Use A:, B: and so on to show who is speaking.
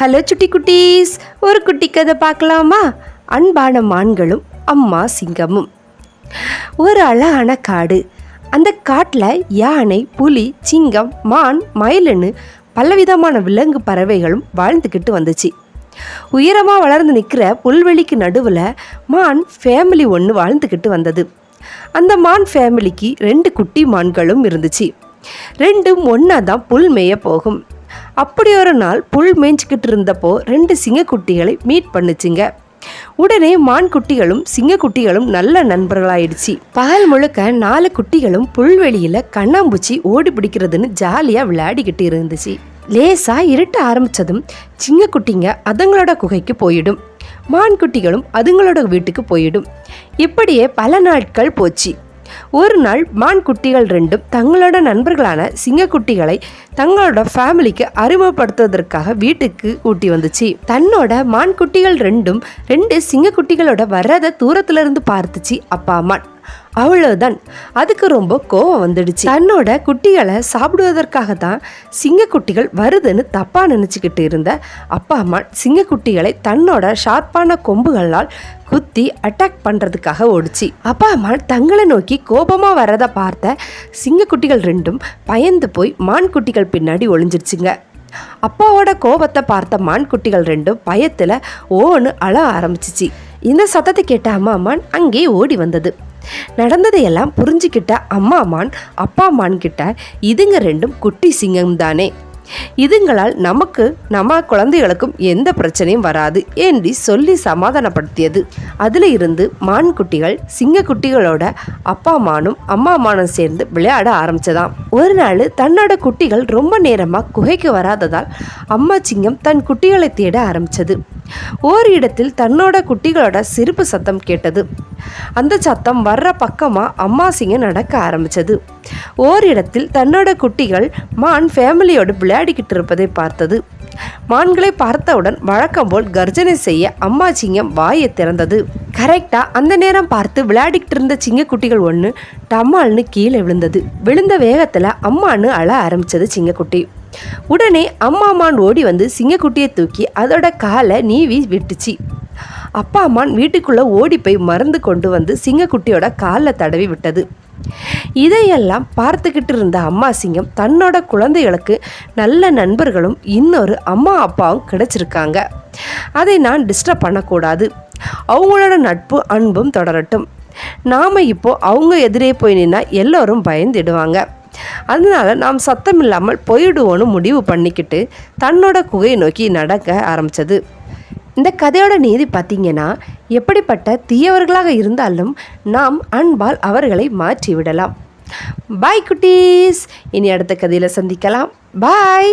A: Hello சுட்டி குட்டீஸ் ஒரு குட்டி கதை பார்க்கலாமா? அன்பான மான்களும் அம்மா சிங்கமும். ஒரு அழகான காடு. அந்த காட்டில் யானை புலி சிங்கம் மான் மயிலுன்னு பலவிதமான விலங்கு பறவைகளும் வாழ்ந்துக்கிட்டு வந்துச்சு. உயரமாக வளர்ந்து நிற்கிற புல்வெளிக்கு நடுவில் மான் ஃபேமிலி ஒன்று வாழ்ந்துக்கிட்டு வந்தது. அந்த மான் ஃபேமிலிக்கு ரெண்டு குட்டி மான்களும் இருந்துச்சு. ரெண்டும் ஒன்றா தான் புல் மேய போகும். அப்படி ஒரு நாள் புல் மேய்ஞ்சிக்கிட்டு இருந்தப்போ ரெண்டு சிங்கக்குட்டிகளை மீட் பண்ணுச்சுங்க. உடனே மான் குட்டிகளும் சிங்கக்குட்டிகளும் நல்ல நண்பர்களாயிடுச்சு. பகல் முழுக்க நாலு குட்டிகளும் புல்வெளியில் கண்ணாம்பூச்சி ஓடி பிடிக்கிறதுன்னு ஜாலியாக விளையாடிக்கிட்டு இருந்துச்சு. லேசா இருட்ட ஆரம்பிச்சதும் சிங்கக்குட்டிங்க அதுங்களோட குகைக்கு போயிடும். மான் குட்டிகளும் அதுங்களோட வீட்டுக்கு போயிடும். இப்படியே பல நாட்கள் போச்சு. ஒரு நாள் மான் குட்டிகள் ரெண்டும் தங்களோட நண்பர்களான சிங்கக்குட்டிகளை தங்களோட ஃபேமிலிக்கு அறிமுகப்படுத்துவதற்காக வீட்டுக்கு கூட்டி வந்துச்சு. தன்னோட மான் குட்டிகள் ரெண்டும் ரெண்டு சிங்கக்குட்டிகளோட வர்றத தூரத்துல இருந்து பார்த்துச்சு அப்பா அம்மா அவ்வளவுதான். அதுக்கு ரொம்ப கோவம் வந்துடுச்சு. தன்னோட குட்டிகளை சாப்பிடுவதற்காக தான் சிங்கக்குட்டிகள் வருதுன்னு தப்பா நினைச்சுக்கிட்டு இருந்த அப்பா அம்மா சிங்கக்குட்டிகளை தன்னோட ஷார்ப்பான கொம்புகளால் குத்தி அட்டாக் பண்ணுறதுக்காக ஓடிச்சு. அப்பா அம்மா தங்களை நோக்கி கோபமாக வரதை பார்த்த சிங்கக்குட்டிகள் ரெண்டும் பயந்து போய் மான் குட்டிகள் பின்னாடி ஒளிஞ்சிருச்சுங்க. அப்பாவோட கோபத்தை பார்த்த மான் குட்டிகள் ரெண்டும் பயத்தில் ஓன்னு அழ ஆரம்பிச்சிச்சு. இந்த சத்தத்தை கேட்ட அம்மா மான் அங்கே ஓடி வந்தது. நடந்ததையெல்லாம் புரிஞ்சுக்கிட்ட அம்மா மான் அப்பா மான் கிட்ட இதுங்க ரெண்டும் குட்டி சிங்கம் தானே இதுங்களால் நமக்கு நம்ம குழந்தைகளுக்கும் எந்த பிரச்சனையும் வராது என்று சொல்லி சமாதானப்படுத்தியது. அதில் இருந்து மான் குட்டிகள் சிங்க குட்டிகளோட அப்பா மானும் அம்மா மானும் சேர்ந்து விளையாட ஆரம்பிச்சதாம். ஒரு நாள் தன்னோட குட்டிகள் ரொம்ப நேரமாக குகைக்கு வராததால் அம்மா சிங்கம் தன் குட்டிகளை தேட ஆரம்பிச்சது. ஓர் இடத்தில் தன்னோட குட்டிகளோட சிரிப்பு சத்தம் கேட்டது. அந்த சத்தம் வர்ற பக்கமாக அம்மா சிங்கம் நடக்க ஆரம்பிச்சது. ஓரிடத்தில் தன்னோட குட்டிகள் மான் ஃபேமிலியோடு விளையாடிக்கிட்டு இருப்பதை பார்த்தது. மான்களை பார்த்தவுடன் வழக்கம் போல் கர்ஜனை செய்ய அம்மா சிங்கம் வாயை திறந்தது. கரெக்டாக அந்த நேரம் பார்த்து விளையாடிக்கிட்டு இருந்த சிங்க குட்டிகள் ஒன்று டம்மால்னு கீழே விழுந்தது. விழுந்த வேகத்தில் அம்மான்னு அழ ஆரம்பித்தது சிங்கக்குட்டி உடனே அம்மா மான் ஓடி வந்து சிங்கக்குட்டியை தூக்கி அதோட காலை நீவி விட்டுச்சு. அப்பா அம்மான் வீட்டுக்குள்ளே ஓடி போய் மருந்து கொண்டு வந்து சிங்கக்குட்டியோட காலில் தடவி விட்டது. இதையெல்லாம் பார்த்துக்கிட்டு இருந்த அம்மா சிங்கம் தன்னோட குழந்தைகளுக்கு நல்ல நண்பர்களும் இன்னொரு அம்மா அப்பாவும் கிடைச்சிருக்காங்க. அதை நான் டிஸ்டர்ப் பண்ணக்கூடாது. அவங்களோட நட்பு அன்பும் தொடரட்டும். நாம் இப்போ அவங்க எதிரே போய் நின்னா எல்லோரும் பயந்துடுவாங்க. அதனால நாம் சத்தம் இல்லாமல் போயிடுவோன்னு முடிவு பண்ணிக்கிட்டு தன்னோட குகையை நோக்கி நடக்க ஆரம்பித்தது இந்த கதையோட நீதி பார்த்தீங்கன்னா எப்படிப்பட்ட தீயவர்களாக இருந்தாலும் நாம் அன்பால் அவர்களை மாற்றி விடலாம் பாய் குட்டீஸ். இனி அடுத்த கதையில் சந்திக்கலாம். பாய்